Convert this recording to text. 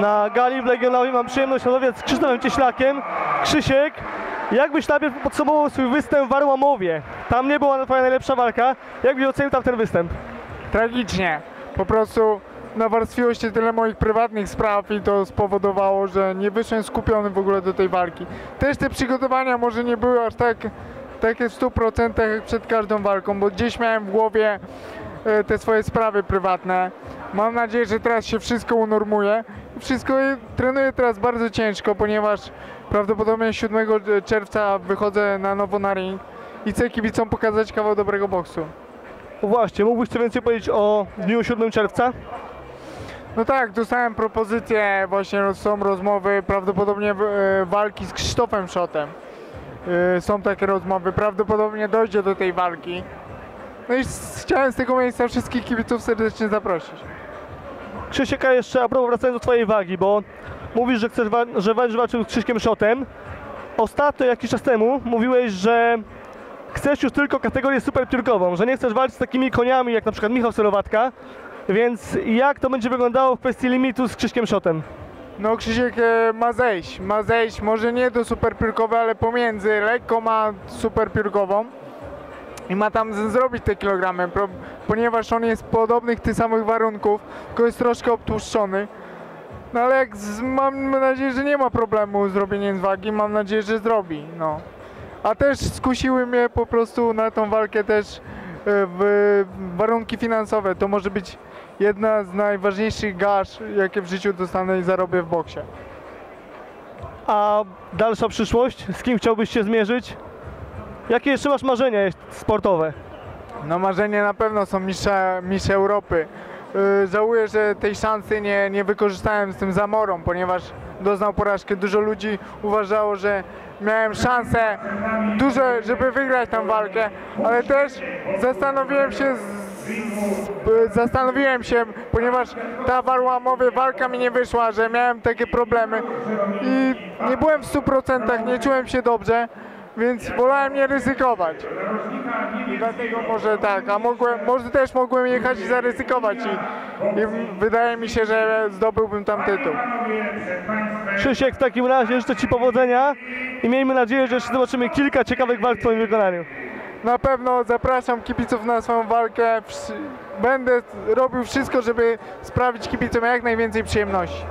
Na gali w Legionowie mam przyjemność rozmawiać z Krzysztofem Cieślakiem. Krzysiek, jakbyś najpierw podsumował swój występ w Arłamowie? Tam nie była twoja najlepsza walka. Jak byś ocenił tam ten występ? Tragicznie. Po prostu nawarstwiło się tyle moich prywatnych spraw i to spowodowało, że nie wyszłem skupiony w ogóle do tej walki. Też te przygotowania może nie były aż tak takie w 100% jak przed każdą walką, bo gdzieś miałem w głowie e, te swoje sprawy prywatne. Mam nadzieję, że teraz się wszystko unormuje. Wszystko trenuję teraz bardzo ciężko, ponieważ prawdopodobnie 7 czerwca wychodzę na nowo na ring i chcę kibicom pokazać kawał dobrego boksu. No Właśnie, mógłbyś coś więcej powiedzieć o dniu 7 czerwca? No tak, dostałem propozycję, właśnie są rozmowy, prawdopodobnie e, walki z Krzysztofem Szotem. E, Są takie rozmowy, prawdopodobnie dojdzie do tej walki. No i chciałem z tego miejsca wszystkich kibiców serdecznie zaprosić. Krzysiek, a jeszcze a propos wracając do twojej wagi, bo mówisz, że chcesz wa- że będziesz walczył z Krzyśkiem Szotem. Ostatnio, jakiś czas temu, mówiłeś, że chcesz już tylko kategorię superpiórkową, że nie chcesz walczyć z takimi koniami jak na przykład Michał Serowatka. Więc jak to będzie wyglądało w kwestii limitu z Krzyśkiem Szotem? No Krzysiek e, ma zejść, ma zejść, może nie do superpiórkowej, ale pomiędzy, lekko ma superpiórkową. I ma tam zrobić te kilogramy, ponieważ on jest podobnych tych samych warunków, tylko jest troszkę obtłuszczony. No ale jak z, mam nadzieję, że nie ma problemu z zrobieniem wagi, mam nadzieję, że zrobi, no. A też skusiły mnie po prostu na tą walkę też e, w warunki finansowe. To może być jedna z najważniejszych gaż, jakie w życiu dostanę i zarobię w boksie. A dalsza przyszłość? Z kim chciałbyś się zmierzyć? Jakie jeszcze masz marzenia sportowe? No marzenie na pewno są mistrze, mistrze Europy. Yy, żałuję, że tej szansy nie, nie wykorzystałem z tym zamorą, ponieważ doznał porażki. Dużo ludzi uważało, że miałem szansę duże, żeby wygrać tę walkę, ale też zastanowiłem się, zastanowiłem się, ponieważ ta warłamowie walka mi nie wyszła, że miałem takie problemy i nie byłem w 100%, nie czułem się dobrze, więc wolałem nie ryzykować. I dlatego może tak, a mogłem, może też mogłem jechać i zaryzykować i, i wydaje mi się, że zdobyłbym tam tytuł. Krzysiek, w takim razie życzę Ci powodzenia i miejmy nadzieję, że jeszcze zobaczymy kilka ciekawych walk w Twoim wykonaniu. Na pewno zapraszam kibiców na swoją walkę. Będę robił wszystko, żeby sprawić kibicom jak najwięcej przyjemności.